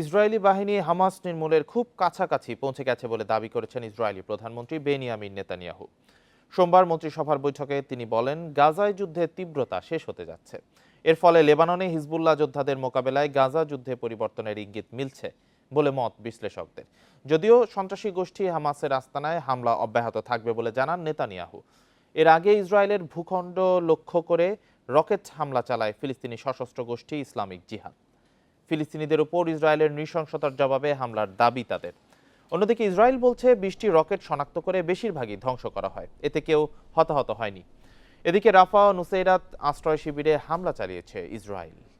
Israeli বাহিনী Hamas নির্মূলের খুব কাছাকাছি পৌঁছে গেছে বলে দাবি করেছেন ইসরায়েলি প্রধানমন্ত্রী বেনিয়ামিন নেতানিয়াহু। সোমবার মন্ত্রিসভার বৈঠকে তিনি বলেন, গাজায় যুদ্ধের তীব্রতা শেষ হতে যাচ্ছে। এর ফলে লেবাননে হিজবুল্লাহ যোদ্ধাদের মোকাবেলায় গাজা যুদ্ধে পরিবর্তনের ইঙ্গিত মিলছে বলে মত বিশ্লেষকদের। যদিও সন্ত্রাসী গোষ্ঠী হামাসের আস্তানায় হামলা অব্যাহত থাকবে বলে জানান নেতানিয়াহু। এর আগে ইসরায়েলের ভূখণ্ড লক্ষ্য করে রকেট হামলা চালায় ফিলিস্তিনি সশস্ত্র গোষ্ঠী ইসলামিক জিহাদ। ফিলিস্তিনিদের উপর ইসরায়েলের নৃশংসতার জবাবে হামলার দাবি তাদের। অন্যদিকে ইসরায়েল বলছে, বিশটি রকেট শনাক্ত করে বেশিরভাগই ধ্বংস করা হয়। এতে কেউ হতাহত হয়নি। এদিকে রাফা নুসেইরাত আশ্রয় শিবিরে হামলা চালিয়েছে ইসরায়েল।